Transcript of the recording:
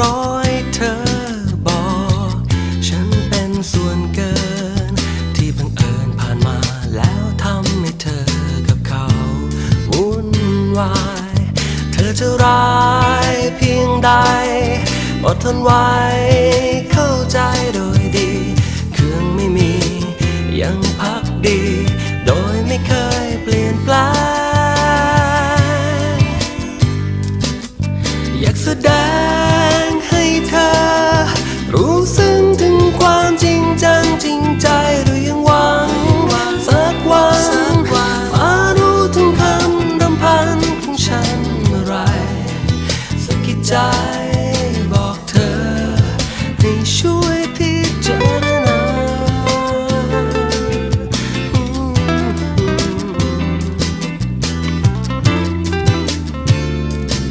ร้อให้เธอบอก ฉันเป็นส่วนเกิน ที่บังเอิญผ่านมาแล้วทำให้เธอกับเขาวุ่นวาย เธอจะร้ายเพียงใดอดทนไว้เข้าใจโดยดีเครื่องไม่มียังพักดี โดยไม่เคยเปลี่ยนแปลงอยากแสดง 你说。